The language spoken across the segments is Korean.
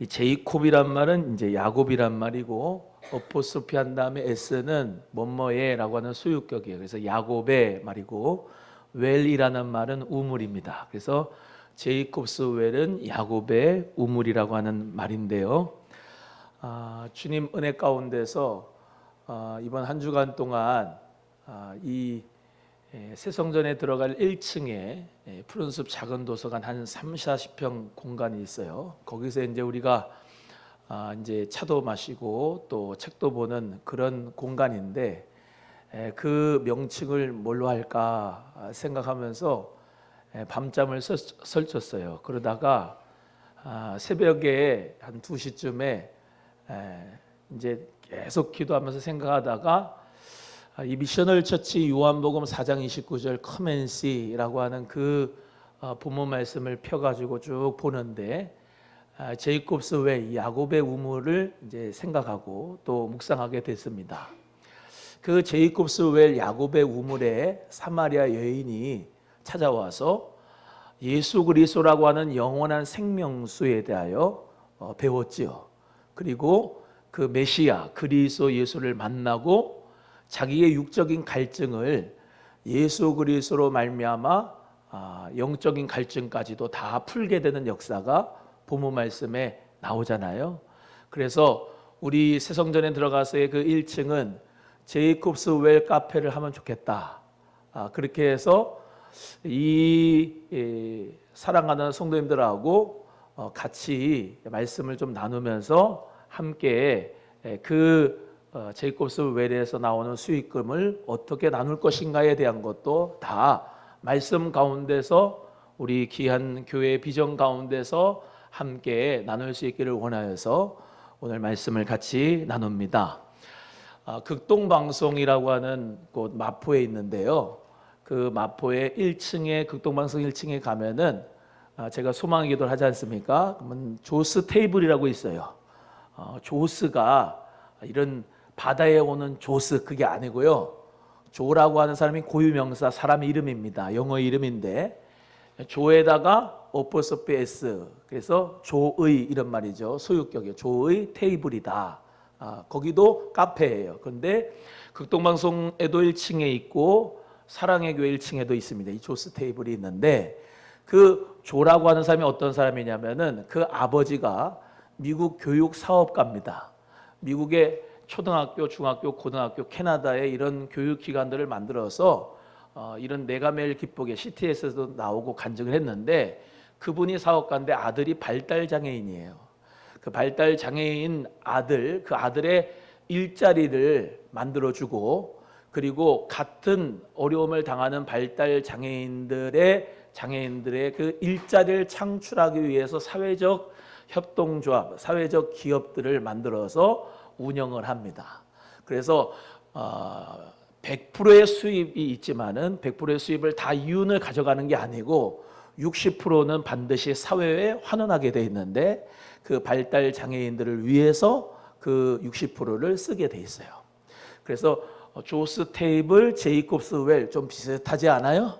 이 제이콥이란 말은 이제 야곱이란 말이고 어포스피 한 다음에 s는 뭐뭐예라고 하는 수유격이에요. 그래서 야곱의 말이고 웰이라는 말은 우물입니다. 그래서 제이콥스 웰은 야곱의 우물이라고 하는 말인데요. 아, 주님 은혜 가운데서 아, 이번 한 주간 동안 아, 이 예, 새성전에 들어갈 1층에 예, 푸른 숲 작은 도서관 한 3, 40평 공간이 있어요. 거기서 이제 우리가 아, 이제 차도 마시고 또 책도 보는 그런 공간인데 에, 그 명칭을 뭘로 할까 생각하면서 에, 밤잠을 설- 설쳤어요. 그러다가 아, 새벽에 한 2시쯤에 에, 이제 계속 기도하면서 생각하다가 아, 이 미셔널 처치 요한복음 4장 29절 커맨시라고 하는 그 어, 부모 말씀을 펴가지고 쭉 보는데 아, 제이콥스 왜 야곱의 우물을 이제 생각하고 또 묵상하게 됐습니다. 그 제이콥스 웰 야곱의 우물에 사마리아 여인이 찾아와서 예수 그리스도라고 하는 영원한 생명수에 대하여 어, 배웠지요. 그리고 그 메시아 그리스도 예수를 만나고 자기의 육적인 갈증을 예수 그리스도로 말미암아 아, 영적인 갈증까지도 다 풀게 되는 역사가 부모 말씀에 나오잖아요. 그래서 우리 새성전에 들어가서의 그 1층은 제이콥스 웰 카페를 하면 좋겠다. 아, 그렇게 해서 이 예, 사랑하는 성도님들하고 어, 같이 말씀을 좀 나누면서 함께 예, 그 어, 제이콥스 웰에서 나오는 수익금을 어떻게 나눌 것인가에 대한 것도 다 말씀 가운데서 우리 귀한 교회 비전 가운데서 함께 나눌 수 있기를 원하여서 오늘 말씀을 같이 나눕니다. 아, 극동방송이라고 하는 곳 마포에 있는데요. 그 마포의 1층에 극동방송 1층에 가면은 아, 제가 소망의 기도를 하지 않습니까? 그러면 조스 테이블이라고 있어요. 어, 조스가 이런 바다에 오는 조스 그게 아니고요. 조라고 하는 사람이 고유 명사 사람 이름입니다. 영어 이름인데 조에다가 오퍼서피 S 그래서 조의 이런 말이죠. 소유격이요. 조의 테이블이다. 아, 거기도 카페예요. 근데 극동방송에도 1층에 있고 사랑의 교회 1층에도 있습니다. 이 조스 테이블이 있는데 그 조라고 하는 사람이 어떤 사람이냐면은 그 아버지가 미국 교육 사업가입니다. 미국의 초등학교, 중학교, 고등학교, 캐나다에 이런 교육 기관들을 만들어서 어, 이런 내가 매일 기쁘게 CTS에서도 나오고 간증을 했는데 그분이 사업가인데 아들이 발달 장애인이에요. 그 발달 장애인 아들 그 아들의 일자리를 만들어 주고 그리고 같은 어려움을 당하는 발달 장애인들의 장애인들의 그 일자리를 창출하기 위해서 사회적 협동조합, 사회적 기업들을 만들어서 운영을 합니다. 그래서 어, 100%의 수입이 있지만은 100%의 수입을 다 이윤을 가져가는 게 아니고 60%는 반드시 사회에 환원하게 돼 있는데 그 발달 장애인들을 위해서 그 60%를 쓰게 돼 있어요. 그래서 조스 테이블, 제이콥스 웰 좀 비슷하지 않아요?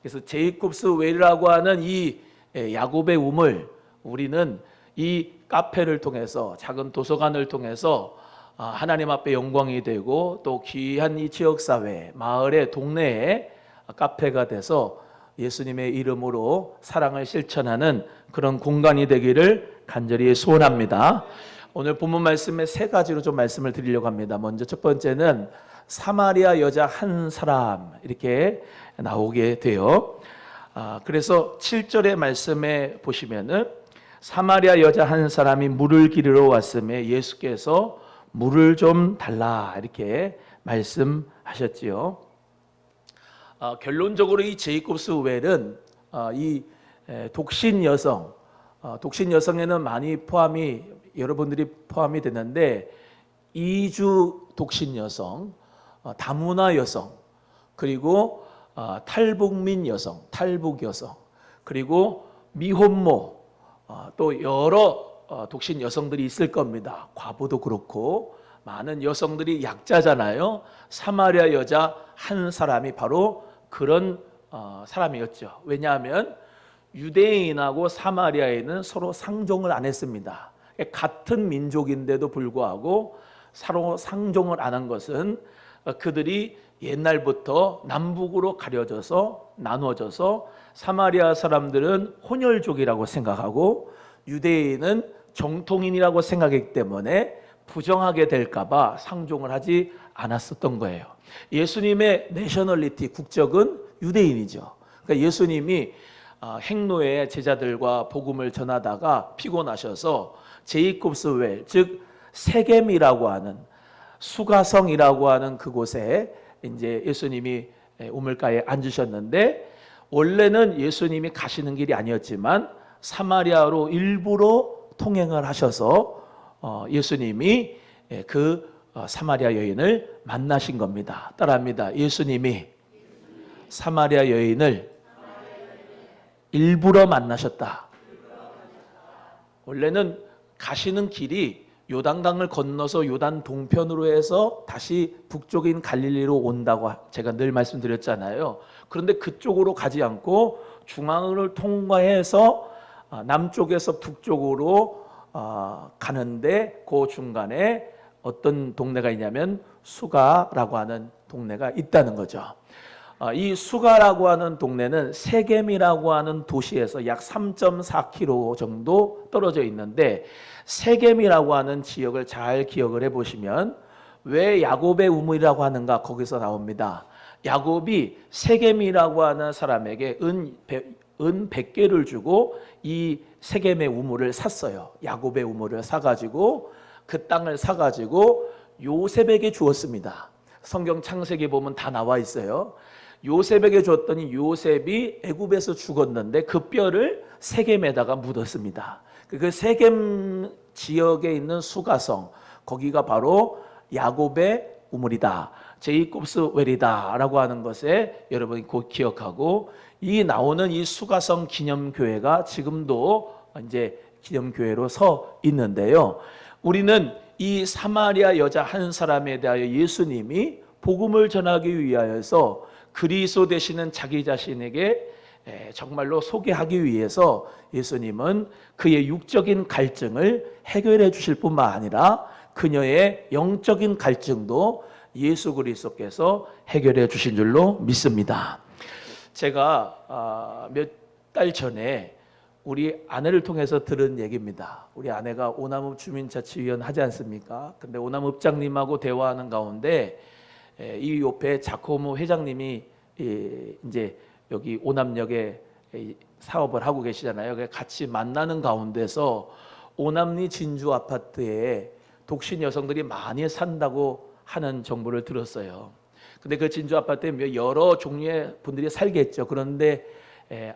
그래서 제이콥스 웰이라고 하는 이 예, 야곱의 우물 우리는 이 카페를 통해서 작은 도서관을 통해서 아, 하나님 앞에 영광이 되고 또 귀한 이 지역 사회, 마을의 동네에 카페가 돼서 예수님의 이름으로 사랑을 실천하는 그런 공간이 되기를 간절히 소원합니다. 오늘 본문 말씀에 세 가지로 좀 말씀을 드리려고 합니다. 먼저 첫 번째는 사마리아 여자 한 사람 이렇게 나오게 돼요. 아, 그래서 7절의 말씀에 보시면은 사마리아 여자 한 사람이 물을 기르러 왔음에 예수께서 물을 좀 달라 이렇게 말씀하셨지요. 아, 결론적으로 이 제이콥스 웰은 아, 이 에, 독신 여성, 아, 독신 여성에는 많이 포함이 여러분들이 포함이 되는데 이주 독신 여성, 어, 다문화 여성, 그리고 어, 탈북민 여성, 탈북 여성, 그리고 미혼모, 어, 또 여러 어, 독신 여성들이 있을 겁니다. 과부도 그렇고 많은 여성들이 약자잖아요. 사마리아 여자 한 사람이 바로 그런 어, 사람이었죠. 왜냐하면 유대인하고 사마리아인은 서로 상종을 안 했습니다. 같은 민족인데도 불구하고 서로 상종을 안 한 것은 그들이 옛날부터 남북으로 가려져서 나누어져서 사마리아 사람들은 혼혈족이라고 생각하고 유대인은 정통인이라고 생각했기 때문에 부정하게 될까봐 상종을 하지 않았었던 거예요. 예수님의 내셔널리티 국적은 유대인이죠. 그러니까 예수님이 아, 행로의 제자들과 복음을 전하다가 피곤하셔서 제이콥스 웰, 즉 세겜이라고 하는 수가성이라고 하는 그곳에 이제 예수님이 우물가에 앉으셨는데 원래는 예수님이 가시는 길이 아니었지만 사마리아로 일부러 통행을 하셔서 어, 예수님이 그 어, 사마리아 여인을 만나신 겁니다. 따라합니다. 예수님이 사마리아 여인을 일부러 만나셨다. 원래는 가시는 길이 요단강을 건너서 요단 동편으로 해서 다시 북쪽인 갈릴리로 온다고 제가 늘 말씀드렸잖아요. 그런데 그쪽으로 가지 않고 중앙을 통과해서 아, 남쪽에서 북쪽으로 아, 가는데 그 중간에 어떤 동네가 있냐면 수가라고 하는 동네가 있다는 거죠. 아, 이 수가라고 하는 동네는 세겜이라고 하는 도시에서 약 3.4km 정도 떨어져 있는데 세겜이라고 하는 지역을 잘 기억을 해 보시면 왜 야곱의 우물이라고 하는가 거기서 나옵니다. 야곱이 세겜이라고 하는 사람에게 은, 은 100개를 주고 이 세겜의 우물을 샀어요. 야곱의 우물을 사가지고 그 땅을 사가지고 요셉에게 주었습니다. 성경 창세기 보면 다 나와 있어요. 요셉에게 줬더니 요셉이 애굽에서 죽었는데 그 뼈를 세겜에다가 묻었습니다. 그 세겜 지역에 있는 수가성 거기가 바로 야곱의 우물이다. 제이콥스 웰이다라고 하는 것에 여러분이 곧 기억하고 이 나오는 이 수가성 기념교회가 지금도 이제 기념교회로 서 있는데요. 우리는 이 사마리아 여자 한 사람에 대하여 예수님이 복음을 전하기 위하여서 그리스도 되시는 자기 자신에게 정말로 소개하기 위해서 예수님은 그의 육적인 갈증을 해결해 주실 뿐만 아니라 그녀의 영적인 갈증도 예수 그리스도께서 해결해 주신 줄로 믿습니다. 제가 아, 몇달 전에 우리 아내를 통해서 들은 얘기입니다. 우리 아내가 오남읍 주민자치위원 하지 않습니까? 근데 오남읍 장님하고 대화하는 가운데 이 옆에 자코모 회장님이 이제 여기 오남역에 사업을 하고 계시잖아요. 같이 만나는 가운데서 오남리 진주 아파트에 독신 여성들이 많이 산다고 하는 정보를 들었어요. 근데 그 진주 아파트에 여러 종류의 분들이 살겠죠. 그런데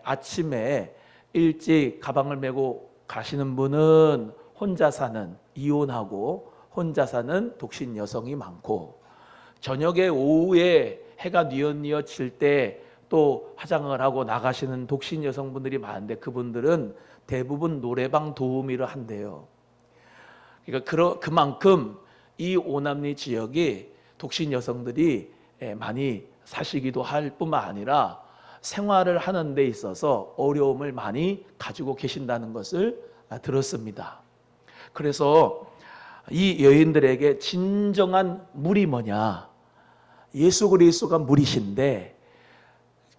아침에 일찍 가방을 메고 가시는 분은 혼자 사는 이혼하고 혼자 사는 독신 여성이 많고 저녁에 오후에 해가 뉘엿뉘엿 칠 때 또 화장을 하고 나가시는 독신 여성분들이 많은데 그분들은 대부분 노래방 도우미를 한대요. 그러니까 그만큼 이 오남리 지역이 독신 여성들이 많이 사시기도 할 뿐만 아니라 생활을 하는 데 있어서 어려움을 많이 가지고 계신다는 것을 들었습니다. 그래서 이 여인들에게 진정한 물이 뭐냐? 예수 그리스도가 물이신데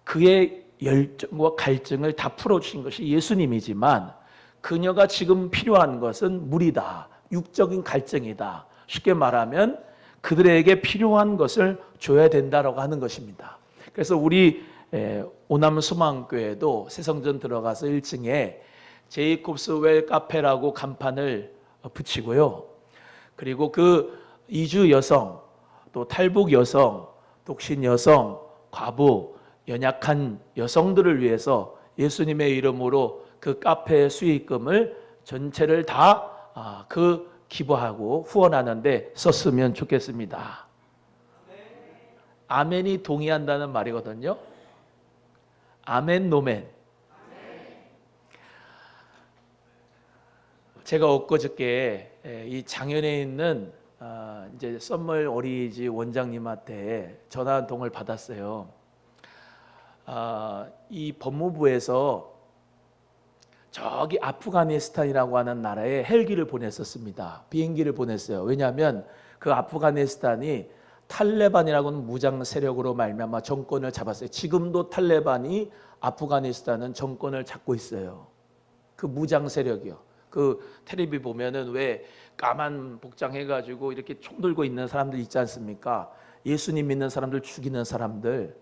그의 열정과 갈증을 다 풀어주신 것이 예수님이지만 그녀가 지금 필요한 것은 물이다. 육적인 갈증이다. 쉽게 말하면 그들에게 필요한 것을 줘야 된다라고 하는 것입니다. 그래서 우리 오남 수망교회도 새성전 들어가서 1층에 제이콥스 웰 카페라고 간판을 붙이고요. 그리고 그 이주 여성, 또 탈북 여성, 독신 여성, 과부, 연약한 여성들을 위해서 예수님의 이름으로 그 카페 수익금을 전체를 다그 아, 기부하고 후원하는데 썼으면 좋겠습니다. 아멘이 동의한다는 말이거든요. 아멘 노멘. 제가 엊그저께 이 장현에 있는 아, 이제 썸멀 어리지 원장님한테 전화 한 통을 받았어요. 아, 이 법무부에서 저기 아프가니스탄이라고 하는 나라에 헬기를 보냈었습니다. 비행기를 보냈어요. 왜냐하면 그 아프가니스탄이 탈레반이라고는 무장 세력으로 말미암아 정권을 잡았어요. 지금도 탈레반이 아프가니스탄은 정권을 잡고 있어요. 그 무장 세력이요. 그 텔레비 보면은 왜 까만 복장 해가지고 이렇게 총 들고 있는 사람들 있지 않습니까? 예수님 믿는 사람들 죽이는 사람들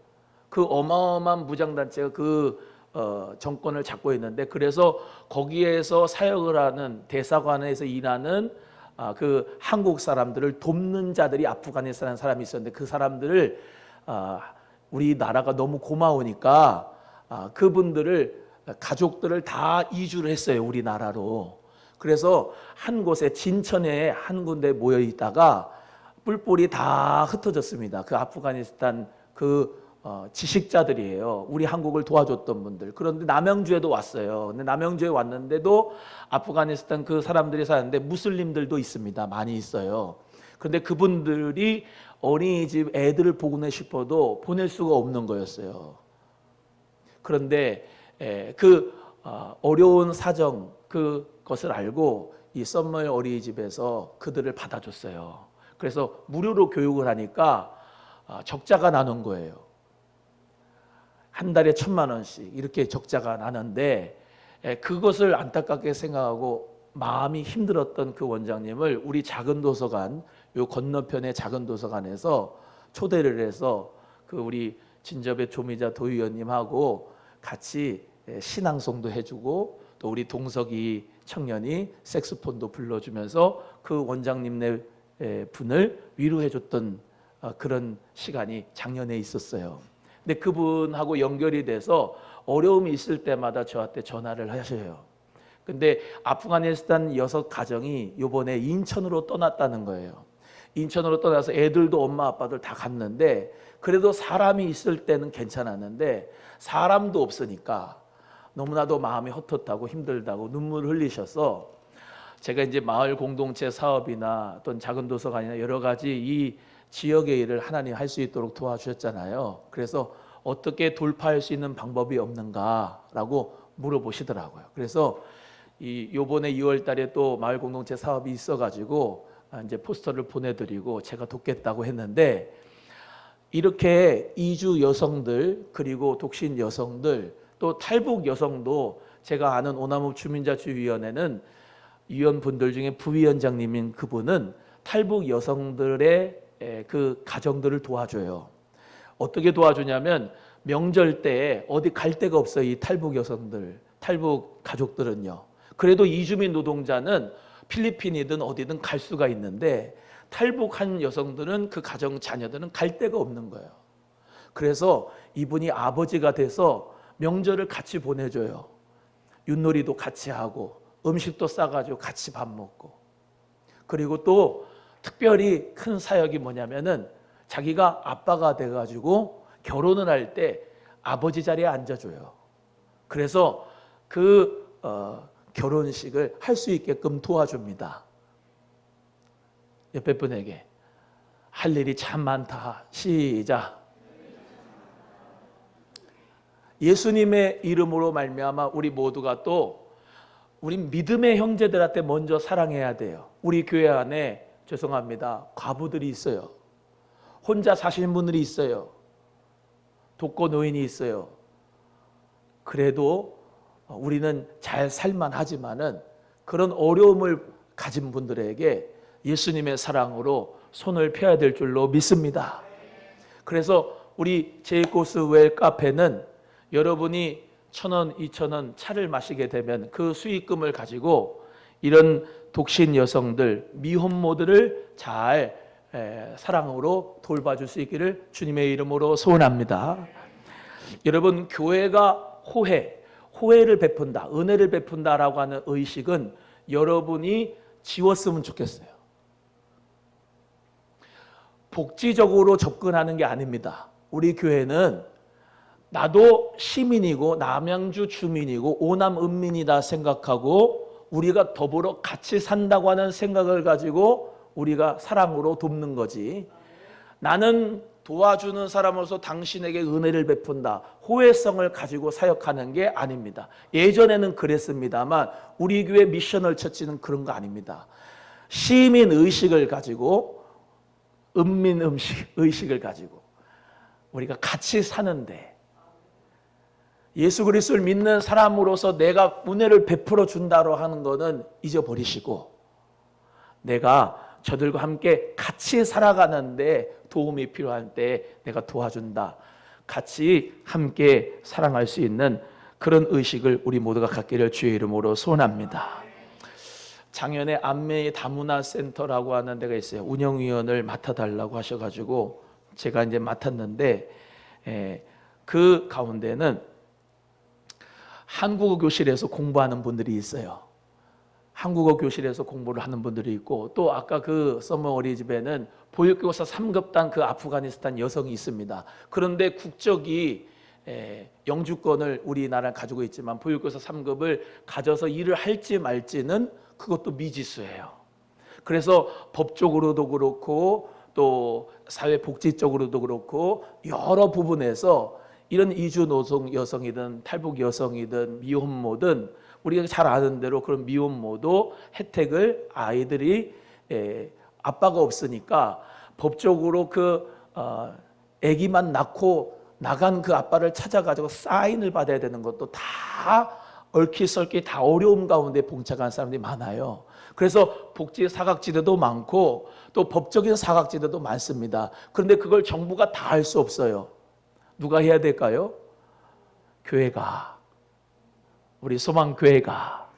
그 어마어마한 무장 단체가 그 어, 정권을 잡고 있는데 그래서 거기에서 사역을 하는 대사관에서 일하는 아, 그 한국 사람들을 돕는 자들이 아프가니스탄 사람이 있었는데 그 사람들을 아, 우리 나라가 너무 고마우니까 아, 그분들을 가족들을 다 이주를 했어요 우리나라로. 그래서 한 곳에 진천에 한 군데 모여 있다가 뿔뿔이 다 흩어졌습니다. 그 아프가니스탄 그 어, 지식자들이에요. 우리 한국을 도와줬던 분들. 그런데 남양주에도 왔어요. 근데 남양주에 왔는데도 아프가니스탄 그 사람들이 사는데 무슬림들도 있습니다. 많이 있어요. 그런데 그분들이 어린이집 애들을 보고 싶어도 보낼 수가 없는 거였어요. 그런데 에, 그 어, 어려운 사정 그것을 알고 이 썸머 어린이집에서 그들을 받아줬어요. 그래서 무료로 교육을 하니까 아, 적자가 나는 거예요. 한 달에 천만 원씩 이렇게 적자가 나는데 에, 그것을 안타깝게 생각하고 마음이 힘들었던 그 원장님을 우리 작은 도서관 요 건너편의 작은 도서관에서 초대를 해서 그 우리 진접의 조미자 도의원님하고 같이 에, 신앙송도 해주고 또 우리 동석이 청년이 색스폰도 불러주면서 그 원장님네 에, 분을 위로해줬던 어, 그런 시간이 작년에 있었어요. 근데 그분하고 연결이 돼서 어려움이 있을 때마다 저한테 전화를 하셔요. 근데 아프가니스탄 여섯 가정이 요번에 인천으로 떠났다는 거예요. 인천으로 떠나서 애들도 엄마 아빠들 다 갔는데 그래도 사람이 있을 때는 괜찮았는데 사람도 없으니까 너무나도 마음이 헛헛하고 힘들다고 눈물을 흘리셔서 제가 이제 마을 공동체 사업이나 또는 작은 도서관이나 여러 가지 이 지역의 일을 하나님 할 수 있도록 도와주셨잖아요. 그래서 어떻게 돌파할 수 있는 방법이 없는가라고 물어보시더라고요. 그래서 이 요번에 2월 달에 또 마을 공동체 사업이 있어 가지고 이제 포스터를 보내 드리고 제가 돕겠다고 했는데 이렇게 이주 여성들 그리고 독신 여성들 또 탈북 여성도 제가 아는 오남읍 주민자치위원회는 위원분들 중에 부위원장님인 그분은 탈북 여성들의 에, 그 가정들을 도와줘요. 어떻게 도와주냐면 명절 때 어디 갈 데가 없어요. 이 탈북 여성들, 탈북 가족들은요. 그래도 이주민 노동자는 필리핀이든 어디든 갈 수가 있는데 탈북한 여성들은 그 가정 자녀들은 갈 데가 없는 거예요. 그래서 이분이 아버지가 돼서 명절을 같이 보내줘요. 윷놀이도 같이 하고 음식도 싸가지고 같이 밥 먹고 그리고 또 특별히 큰 사역이 뭐냐면은 자기가 아빠가 돼가지고 결혼을 할 때 아버지 자리에 앉아줘요. 그래서 그 어, 결혼식을 할 수 있게끔 도와줍니다. 옆에 분에게 할 일이 참 많다. 시작. 예수님의 이름으로 말미암아 우리 모두가 또 우리 믿음의 형제들한테 먼저 사랑해야 돼요. 우리 교회 안에 죄송합니다. 과부들이 있어요. 혼자 사시는 분들이 있어요. 독거 노인이 있어요. 그래도 우리는 잘 살만 하지만은 그런 어려움을 가진 분들에게 예수님의 사랑으로 손을 펴야 될 줄로 믿습니다. 그래서 우리 제이코스 웰 카페는 여러분이 천 원, 이천 원 차를 마시게 되면 그 수익금을 가지고 이런 독신 여성들, 미혼모들을 잘 에, 사랑으로 돌봐줄 수 있기를 주님의 이름으로 소원합니다. 여러분 교회가 호혜, 호혜를 베푼다, 은혜를 베푼다라고 하는 의식은 여러분이 지웠으면 좋겠어요. 복지적으로 접근하는 게 아닙니다. 우리 교회는 나도 시민이고 남양주 주민이고 오남 은민이다 생각하고 우리가 더불어 같이 산다고 하는 생각을 가지고 우리가 사랑으로 돕는 거지. 나는 도와주는 사람으로서 당신에게 은혜를 베푼다. 호혜성을 가지고 사역하는 게 아닙니다. 예전에는 그랬습니다만 우리 교회 미셔널 처치는 그런 거 아닙니다. 시민 의식을 가지고 은민 음식 의식을 가지고 우리가 같이 사는데 예수 그리스도를 믿는 사람으로서 내가 은혜를 베풀어 준다로 하는 것은 잊어버리시고 내가 저들과 함께 같이 살아가는데 도움이 필요할 때 내가 도와준다. 같이 함께 사랑할 수 있는 그런 의식을 우리 모두가 갖기를 주의 이름으로 소원합니다. 작년에 안메이 다문화 센터라고 하는 데가 있어요. 운영위원을 맡아달라고 하셔가지고 제가 이제 맡았는데 에, 그 가운데는 한국어 교실에서 공부하는 분들이 있어요. 한국어 교실에서 공부를 하는 분들이 있고 또 아까 그 서머 어린이집에는 보육교사 3급단 그 아프가니스탄 여성이 있습니다. 그런데 국적이 에, 영주권을 우리나라 가지고 있지만 보육교사 3급을 가져서 일을 할지 말지는 그것도 미지수예요. 그래서 법적으로도 그렇고 또 사회복지적으로도 그렇고 여러 부분에서 이런 이주 노동 여성이든 탈북 여성이든 미혼모든 우리가 잘 아는 대로 그런 미혼모도 혜택을 아이들이 에, 아빠가 없으니까 법적으로 그 어, 아기만 낳고 나간 그 아빠를 찾아가지고 사인을 받아야 되는 것도 다 얽히설키 다 어려움 가운데 봉착한 사람들이 많아요. 그래서 복지 사각지대도 많고 또 법적인 사각지대도 많습니다. 그런데 그걸 정부가 다 할 수 없어요. 누가 해야 될까요? 교회가 우리 소망 교회가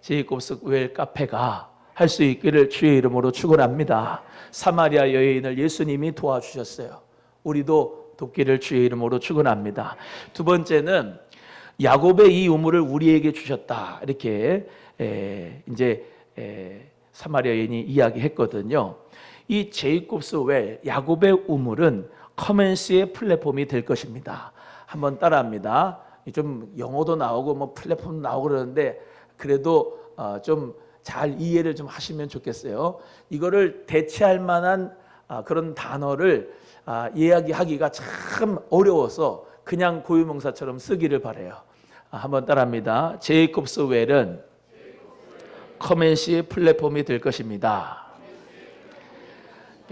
제이콥스 웰 카페가 할 수 있기를 주의 이름으로 축원합니다. 사마리아 여인을 예수님이 도와주셨어요. 우리도 돕기를 주의 이름으로 축원합니다. 두 번째는 야곱의 이 우물을 우리에게 주셨다. 이렇게 에, 이제 에, 사마리아 여인이 이야기했거든요. 이 제이콥스 웰 야곱의 우물은 커맨스의 플랫폼이 될 것입니다. 한번 따라합니다. 좀 영어도 나오고 뭐 플랫폼도 나오고 그러는데 그래도 어, 좀잘 이해를 좀 하시면 좋겠어요. 이거를 대체할 만한 아, 그런 단어를 아, 이야기하기가 참 어려워서 그냥 고유명사처럼 쓰기를 바래요. 아, 한번 따라합니다. 제이콥스 웰은 커맨시의 플랫폼이 될 것입니다.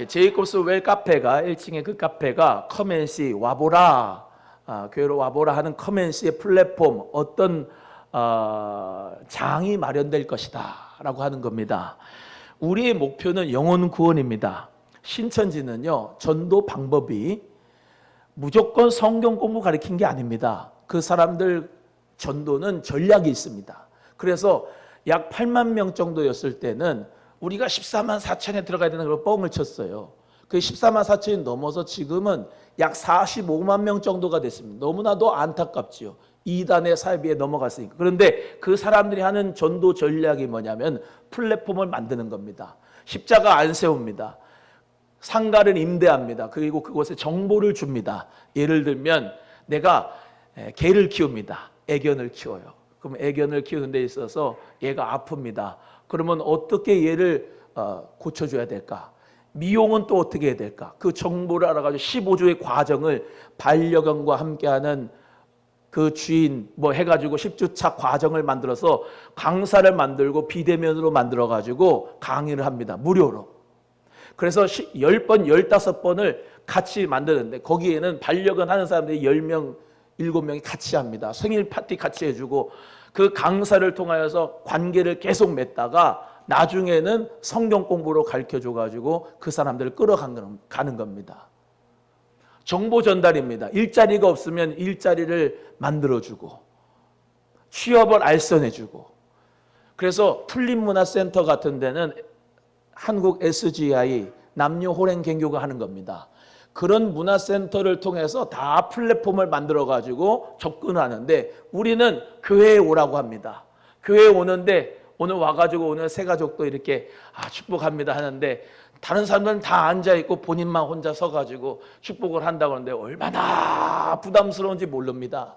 제이콥스 웰 카페가 1층의 그 카페가 커맨시 와보라 아, 교회로 와보라 하는 커맨시의 플랫폼 어떤 어, 장이 마련될 것이다라고 하는 겁니다. 우리의 목표는 영혼 구원입니다. 신천지는요 전도 방법이 무조건 성경 공부 가르친 게 아닙니다. 그 사람들 전도는 전략이 있습니다. 그래서 약 8만 명 정도였을 때는 우리가 14만 4천에 들어가야 되는 걸 뻥을 쳤어요. 그 14만 4천이 넘어서 지금은 약 45만 명 정도가 됐습니다. 너무나도 안타깝지요. 2단의 사회비에 넘어갔으니까. 그런데 그 사람들이 하는 전도 전략이 뭐냐면 플랫폼을 만드는 겁니다. 십자가 안 세웁니다. 상가를 임대합니다. 그리고 그곳에 정보를 줍니다. 예를 들면 내가 개를 키웁니다. 애견을 키워요. 그럼 애견을 키우는 데 있어서 얘가 아픕니다. 그러면 어떻게 얘를 어, 고쳐줘야 될까? 미용은 또 어떻게 해야 될까? 그 정보를 알아가지고 15조의 과정을 반려견과 함께하는 그 주인 뭐 해가지고 10주차 과정을 만들어서 강사를 만들고 비대면으로 만들어가지고 강의를 합니다. 무료로. 그래서 10번, 15번을 같이 만드는데 거기에는 반려견 하는 사람들이 10명, 7명이 같이 합니다. 생일 파티 같이 해주고 그 강사를 통하여서 관계를 계속 맺다가 나중에는 성경 공부로 가르쳐 줘가지고 그 사람들을 끌어가는 겁니다. 정보 전달입니다. 일자리가 없으면 일자리를 만들어주고 취업을 알선해주고 그래서 풀림문화센터 같은 데는 한국 SGI 남녀 호랭 갱교가 하는 겁니다. 그런 문화센터를 통해서 다 플랫폼을 만들어 가지고 접근하는데 우리는 교회에 오라고 합니다. 교회에 오는데 오늘 와가지고 오늘 새 가족도 이렇게 아, 축복합니다 하는데 다른 사람들은 다 앉아 있고 본인만 혼자 서가지고 축복을 한다고 하는데 얼마나 부담스러운지 모릅니다.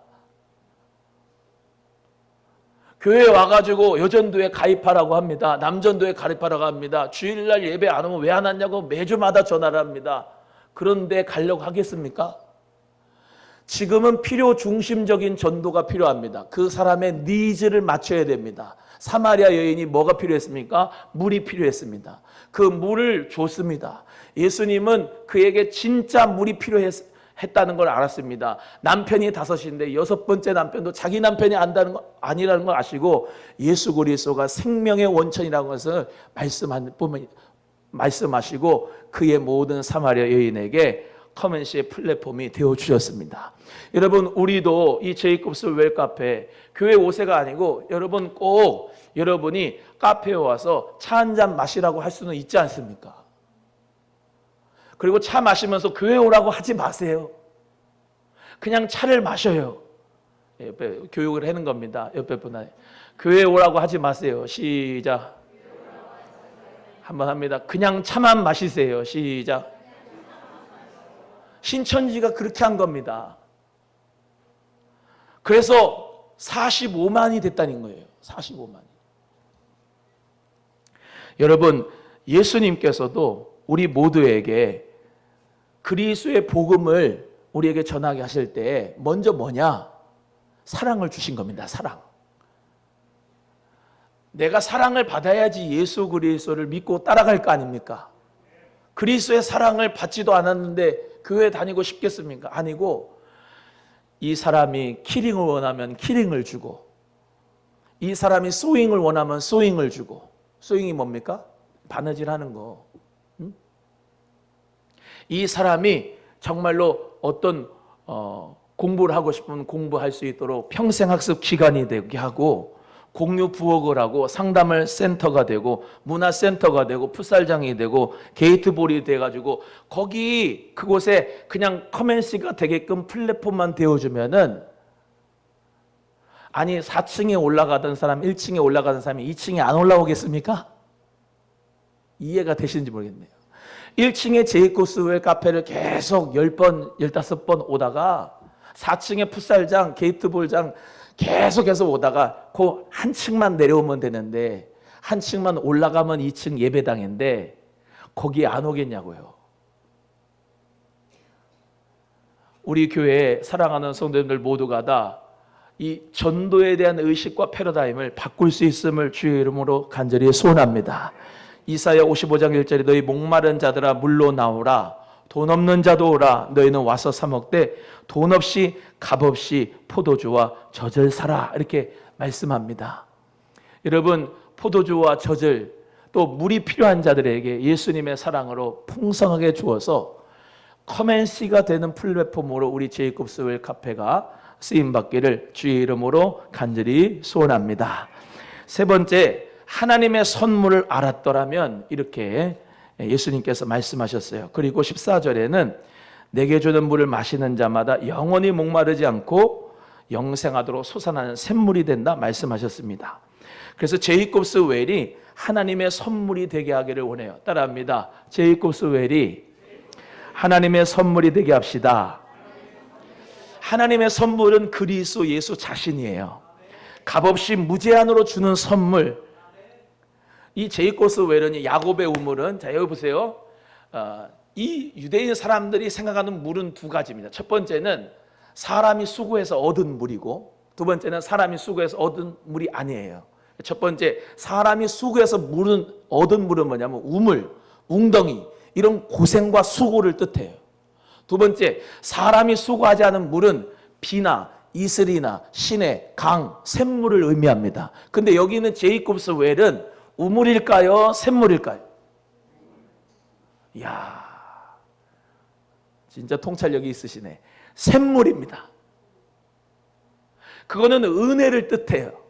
교회에 와가지고 여전도에 가입하라고 합니다. 남전도에 가입하라고 합니다. 주일날 예배 안 오면 왜 안 왔냐고 매주마다 전화를 합니다. 그런데 가려고 하겠습니까? 지금은 필요 중심적인 전도가 필요합니다. 그 사람의 니즈를 맞춰야 됩니다. 사마리아 여인이 뭐가 필요했습니까? 물이 필요했습니다. 그 물을 줬습니다. 예수님은 그에게 진짜 물이 필요했다는 걸 알았습니다. 남편이 다섯인데 여섯 번째 남편도 자기 남편이 안다는 거 아니라는 걸 아시고 예수 그리스도가 생명의 원천이라는 것을 말씀한 보면 말씀하시고 그의 모든 사마리아 여인에게 커맨시의 플랫폼이 되어 주셨습니다. 여러분 우리도 이 제이콥스 웰 카페 교회 5세가 아니고 여러분 꼭 여러분이 카페에 와서 차 한 잔 마시라고 할 수는 있지 않습니까? 그리고 차 마시면서 교회 오라고 하지 마세요. 그냥 차를 마셔요. 옆에 교육을 하는 겁니다. 옆에 분한테 교회 오라고 하지 마세요. 시작. 한번 합니다. 그냥 차만 마시세요. 시작. 신천지가 그렇게 한 겁니다. 그래서 45만이 됐다는 거예요. 45만이. 여러분, 예수님께서도 우리 모두에게 그리스의 복음을 우리에게 전하게 하실 때 먼저 뭐냐? 사랑을 주신 겁니다. 사랑. 내가 사랑을 받아야지 예수 그리스도를 믿고 따라갈 거 아닙니까? 그리스도의 사랑을 받지도 않았는데 교회 다니고 싶겠습니까? 아니고 이 사람이 키링을 원하면 키링을 주고 이 사람이 소잉을 원하면 소잉을 주고 소잉이 뭡니까? 바느질 하는 거. 응? 이 사람이 정말로 어떤 어, 공부를 하고 싶으면 공부할 수 있도록 평생 학습 기간이 되게 하고 공유 부엌을 하고 상담을 센터가 되고 문화센터가 되고 풋살장이 되고 게이트볼이 돼가지고 거기 그곳에 그냥 커맨시가 되게끔 플랫폼만 되어주면은 아니 4층에 올라가던 사람 1층에 올라가던 사람이 2층에 안 올라오겠습니까? 이해가 되시는지 모르겠네요. 1층에 제이코스웰 카페를 계속 10번, 15번 오다가 4층에 풋살장, 게이트볼장 계속해서 오다가 그 한 층만 내려오면 되는데 한 층만 올라가면 2층 예배당인데 거기 안 오겠냐고요. 우리 교회 사랑하는 성도님들 모두가 다 이 전도에 대한 의식과 패러다임을 바꿀 수 있음을 주의 이름으로 간절히 소원합니다. 이사야 55장 1절에 너희 목마른 자들아 물로 나오라 돈 없는 자도 오라 너희는 와서 사 먹되 돈 없이 값 없이 포도주와 젖을 사라 이렇게 말씀합니다. 여러분 포도주와 젖을 또 물이 필요한 자들에게 예수님의 사랑으로 풍성하게 주어서 커맨시가 되는 플랫폼으로 우리 제이콥스웰 카페가 쓰임 받기를 주의 이름으로 간절히 소원합니다. 세 번째 하나님의 선물을 알았더라면 이렇게 예수님께서 말씀하셨어요. 그리고 14절에는 내게 주는 물을 마시는 자마다 영원히 목마르지 않고 영생하도록 솟아나는 샘물이 된다 말씀하셨습니다. 그래서 제이콥스 웰이 하나님의 선물이 되게 하기를 원해요. 따라합니다. 제이콥스 웰이 하나님의 선물이 되게 합시다. 하나님의 선물은 그리스도 예수 자신이에요. 값없이 무제한으로 주는 선물. 이 제이코스 웰은 야곱의 우물은 자 여기 보세요. 어, 이 유대인 사람들이 생각하는 물은 두 가지입니다. 첫 번째는 사람이 수고해서 얻은 물이고 두 번째는 사람이 수고해서 얻은 물이 아니에요. 첫 번째 사람이 수고해서 물은 얻은 물은 뭐냐면 우물, 웅덩이 이런 고생과 수고를 뜻해요. 두 번째 사람이 수고하지 않은 물은 비나 이슬이나 시내, 강, 샘물을 의미합니다. 근데 여기는 제이콥스 웰은 우물일까요? 샘물일까요? 이야, 진짜 통찰력이 있으시네. 샘물입니다. 그거는 은혜를 뜻해요.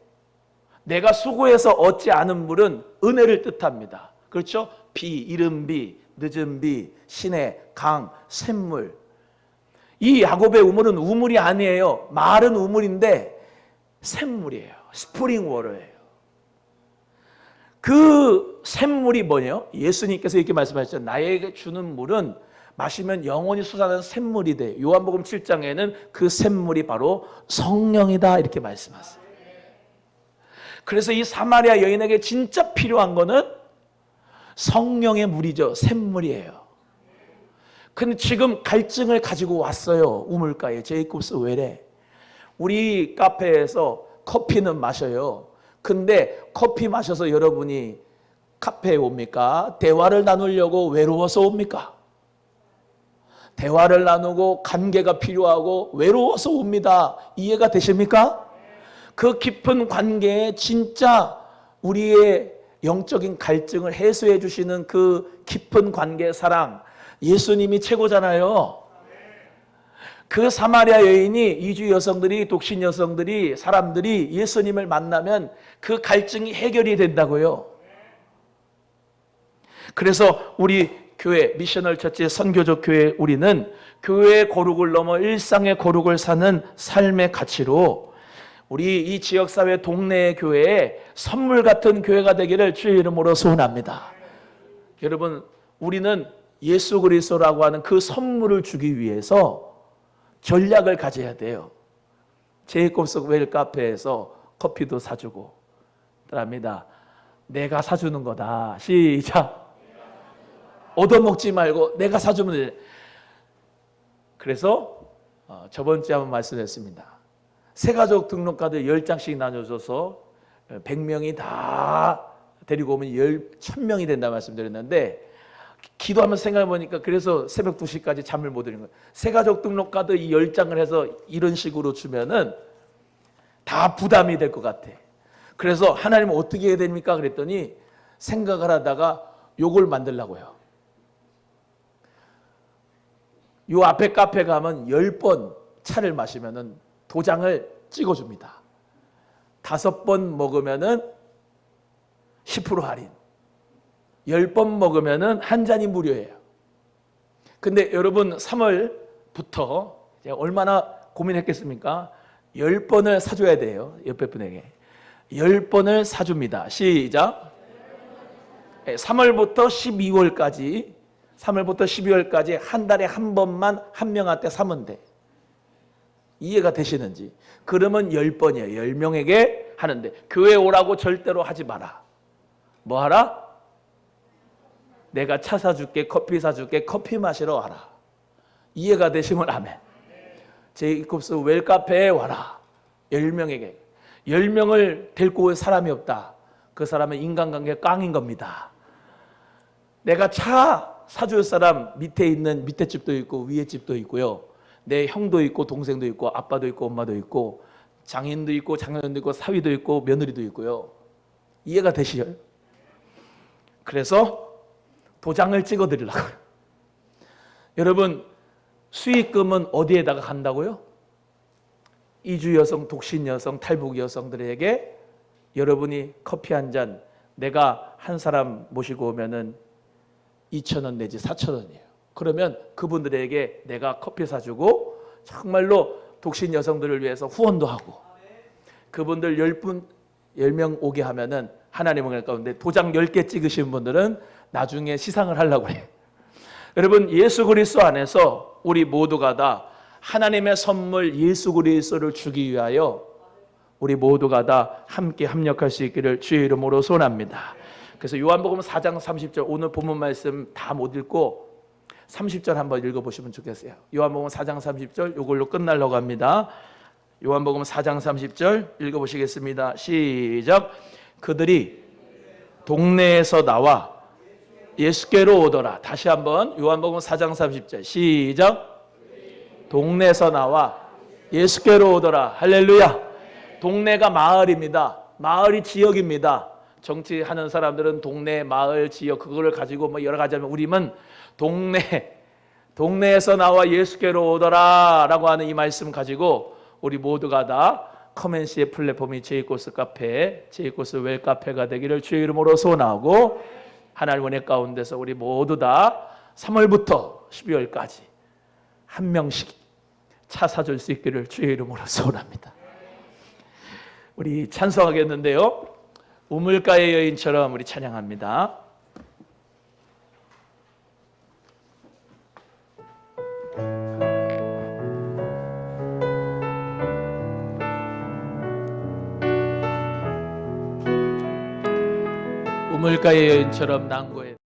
내가 수고해서 얻지 않은 물은 은혜를 뜻합니다. 그렇죠? 비, 이른 비, 늦은 비, 시내, 강, 샘물. 이 야곱의 우물은 우물이 아니에요. 마른 우물인데 샘물이에요. 스프링 워터예요. 그 샘물이 뭐냐? 예수님께서 이렇게 말씀하셨죠. 나에게 주는 물은 마시면 영원히 솟아나는 샘물이 돼. 요한복음 7장에는 그 샘물이 바로 성령이다 이렇게 말씀하세요. 그래서 이 사마리아 여인에게 진짜 필요한 거는 성령의 물이죠. 샘물이에요. 근데 지금 갈증을 가지고 왔어요. 우물가에 제이콥스 외래. 우리 카페에서 커피는 마셔요. 근데 커피 마셔서 여러분이 카페에 옵니까? 대화를 나누려고 외로워서 옵니까? 대화를 나누고 관계가 필요하고 외로워서 옵니다. 이해가 되십니까? 그 깊은 관계에 진짜 우리의 영적인 갈증을 해소해 주시는 그 깊은 관계 사랑 예수님이 최고잖아요. 그 사마리아 여인이 이주 여성들이 독신 여성들이 사람들이 예수님을 만나면 그 갈증이 해결이 된다고요. 그래서 우리 교회 미셔널 처치 선교적 교회 우리는 교회의 고룩을 넘어 일상의 고룩을 사는 삶의 가치로 우리 이 지역 사회 동네 교회에 선물 같은 교회가 되기를 주의 이름으로 소원합니다. 여러분 우리는 예수 그리스도라고 하는 그 선물을 주기 위해서 전략을 가져야 돼요. 제이콥스 웰 카페에서 커피도 사주고 그럽니다. 내가 사주는 거다. 시작. 얻어먹지 말고 내가 사주면 돼. 그래서 어, 저번 주에 한번 말씀했습니다. 새가족 등록카드 10장씩 나눠줘서 100명이 다 데리고 오면 10, 1000명이 된다 말씀드렸는데 기도하면서 생각해 보니까 그래서 새벽 2시까지 잠을 못 드는 거예요. 새가족 등록 카드 이 10장을 해서 이런 식으로 주면은 다 부담이 될 것 같아. 그래서 하나님 어떻게 해야 됩니까? 그랬더니 생각을 하다가 요걸 만들라고요. 요 앞에 카페 가면 10번 차를 마시면은 도장을 찍어 줍니다. 다섯 번 먹으면은 10% 할인. 10번 먹으면은 한 잔이 무료예요. 근데 여러분 3월부터 얼마나 고민했겠습니까? 10번을 사줘야 돼요. 옆에 분에게. 10번을 사줍니다. 시작. 3월부터 12월까지 3월부터 12월까지 한 달에 한 번만 한 명한테 사면 돼. 이해가 되시는지. 그러면 10번이에요. 10명에게 하는데 교회 오라고 절대로 하지 마라. 뭐 하라? 내가 차 사줄게, 커피 사줄게, 커피 마시러 와라. 이해가 되시면 아멘. 제이콥스 웰카페에 와라. 10명에게. 10명을 데리고 올 사람이 없다. 그 사람은 인간관계 깡인 겁니다. 내가 차 사줄 사람 밑에 있는 밑에 집도 있고 위에 집도 있고요. 내 형도 있고 동생도 있고 아빠도 있고 엄마도 있고 장인도 있고 장녀도 있고 사위도 있고 며느리도 있고요. 이해가 되시죠? 그래서 도장을 찍어 드리려고요. 여러분 수익금은 어디에다가 간다고요? 이주 여성, 독신 여성, 탈북 여성들에게 여러분이 커피 한 잔 내가 한 사람 모시고 오면은 2천 원 내지 4천 원이에요. 그러면 그분들에게 내가 커피 사주고 정말로 독신 여성들을 위해서 후원도 하고 그분들 10분 10명 오게 하면은 하나님은 가운데 도장 10개 찍으신 분들은 나중에 시상을 하려고 해요. 여러분 예수 그리스도 안에서 우리 모두가 다 하나님의 선물 예수 그리스도를 주기 위하여 우리 모두가 다 함께 합력할 수 있기를 주의 이름으로 소원합니다. 그래서 요한복음 4장 30절 오늘 본문 말씀 다 못 읽고 30절 한번 읽어 보시면 좋겠어요. 요한복음 4장 30절 이걸로 끝날려고 합니다. 요한복음 4장 30절 읽어 보시겠습니다. 시작. 그들이 동네에서 나와 예수께로 오더라. 다시 한번 요한복음 4장 30절 시작. 동네에서 나와 예수께로 오더라. 할렐루야. 동네가 마을입니다. 마을이 지역입니다. 정치하는 사람들은 동네, 마을, 지역 그거를 가지고 뭐 여러 가지 하면 우리는 동네 동네에서 나와 예수께로 오더라라고 하는 이 말씀 가지고 우리 모두가 다 커맨시의 플랫폼이 제이코스 카페, 제이코스 웰 카페가 되기를 주의 이름으로 소원하고 하나님 은혜 가운데서 우리 모두 다 3월부터 12월까지 한 명씩 차 사줄 수 있기를 주의 이름으로 소원합니다. 우리 찬송하겠는데요. 우물가의 여인처럼 우리 찬양합니다. 우물가의 여인처럼 난고에